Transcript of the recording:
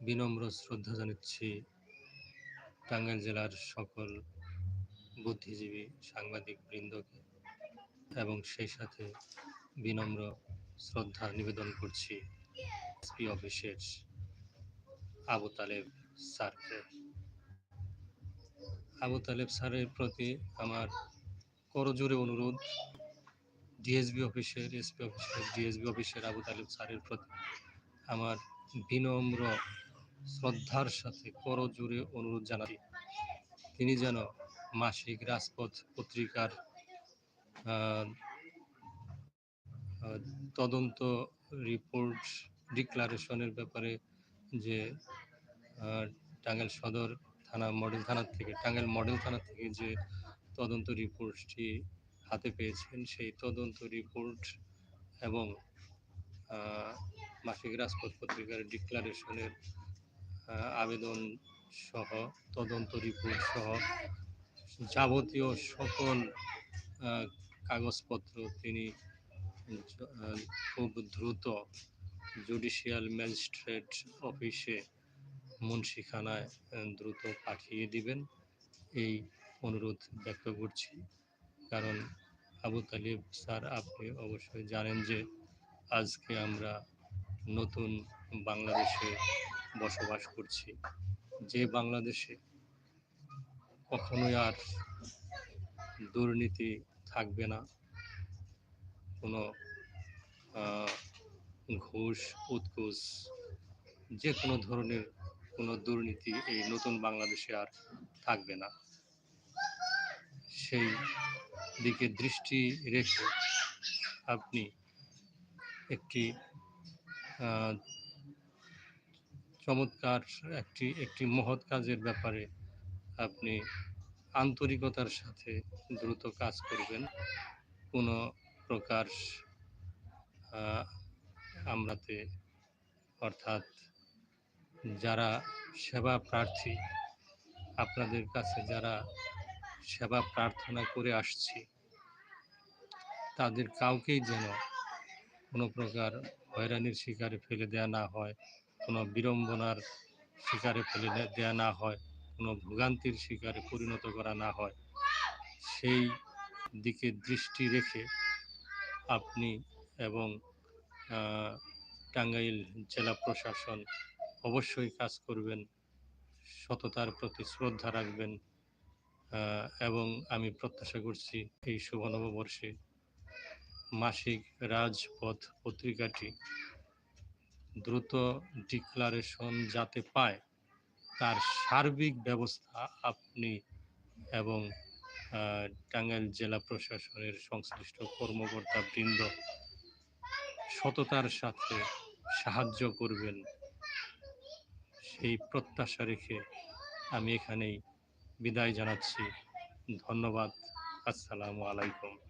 বিনম্র শ্রদ্ধা জানাচ্ছি টাঙ্গাইল জেলার সকল বুদ্ধিজীবী সাংবাদিক বৃন্দকে এবং সেই সাথে বিনম্র শ্রদ্ধা নিবেদন করছি এসপি অফিসের আবু তালেব স্যারকে। আবু তালেব স্যারের প্রতি আমার করজোরে অনুরোধ ডিএসবি অফিসের এসপি অফিসের ডিএসবি অফিসের আবু তালেব স্যারের প্রতি আমার বিনম্র শ্রদ্ধার সাথে করজোরে অনুরোধ জানাই তিনি যেন মাসিক রাজপথ পত্রিকার তদন্ত রিপোর্ট ডিক্লারেশনের ব্যাপারে যে টাঙ্গাইল সদর থানা মডেল থানা থেকে, টাঙ্গাইল মডেল থানা থেকে যে তদন্ত রিপোর্টটি হাতে পেয়েছেন, সেই তদন্ত রিপোর্ট এবং মাসিক রাজপথ পত্রিকার ডিক্লারেশনের আবেদন সহ, তদন্ত রিপোর্ট সহ যাবতীয় সকল কাগজপত্র তিনি খুব দ্রুত জুডিশিয়াল ম্যাজিস্ট্রেট অফিসে মুন্সিখানায় দ্রুত পাঠিয়ে দিবেন। এই অনুরোধ ব্যক্ত করছি। কারণ আবু তালিব, স্যার, আপনি অবশ্যই জানেন যে আজকে আমরা নতুন বাংলাদেশে বসবাস করছি। যে বাংলাদেশে কখনোই আর দুর্নীতি থাকবে না। কোনো ঘুষ উৎকুস যে কোনো ধরনের কোনো দুর্নীতি এই নতুন বাংলাদেশে আর থাকবে না। সেই দিকে দৃষ্টি রেখে আপনি একটি চমৎকার একটি একটি মহৎ কাজের ব্যাপারে আপনি আন্তরিকতার সাথে দ্রুত কাজ করবেন। কোনো প্রকার আমরাতে, অর্থাৎ যারা সেবা প্রার্থী, আপনাদের কাছে যারা সেবা প্রার্থনা করে আসছি, তাদের কাউকেই যেন কোনো প্রকার হয়রানির শিকারে ফেলে দেওয়া না হয়। কোনো বিড়ম্বনার শিকারে ফেলে দে- দেওয়া না হয়, কোনো ভোগান্তির শিকারে পরিণত করা না হয়। সেই দিকে দৃষ্টি রেখে আপনি এবং টাঙ্গাইল জেলা প্রশাসন অবশ্যই কাজ করবেন, সততার প্রতি শ্রদ্ধা রাখবেন এবং আমি প্রত্যাশা করছি এই শুভ নববর্ষে মাসিক রাজপথ পত্রিকাটি দ্রুত ডিক্লারেশন যাতে পায়, তার সার্বিক ব্যবস্থা আপনি এবং টাঙ্গাইল জেলা প্রশাসনের সংশ্লিষ্ট কর্মকর্তা বৃন্দ সততার সাথে সাহায্য করবেন। সেই প্রত্যাশা রেখে আমি এখানেই বিদায় জানাচ্ছি। ধন্যবাদ। আসসালামু আলাইকুম।